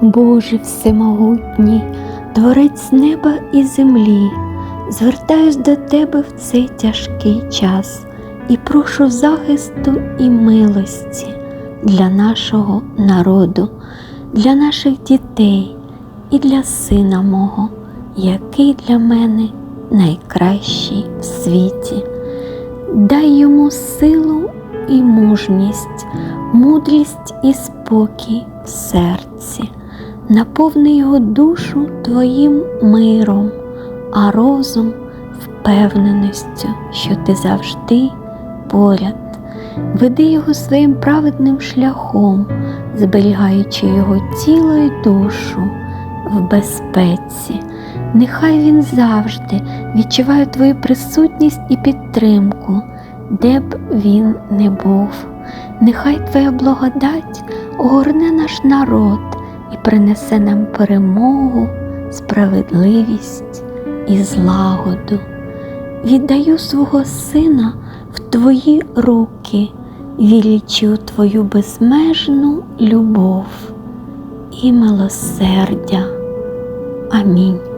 Боже всемогутній, Творець неба і землі, звертаюсь до Тебе в цей тяжкий час і прошу захисту і милості для нашого народу, для наших дітей і для сина мого, який для мене найкращий в світі. Дай йому силу і мужність, мудрість і спокій в серці, наповни його душу Твоїм миром, а розум впевненістю, що ти завжди поряд. Веди його своїм праведним шляхом, зберігаючи його тіло і душу в безпеці. Нехай він завжди відчуває твою присутність і підтримку, де б він не був. Нехай Твоя благодать огорне наш народ і принесе нам перемогу, справедливість і злагоду. Віддаю свого сина в Твої руки, вірячи у Твою безмежну любов і милосердя. Амінь.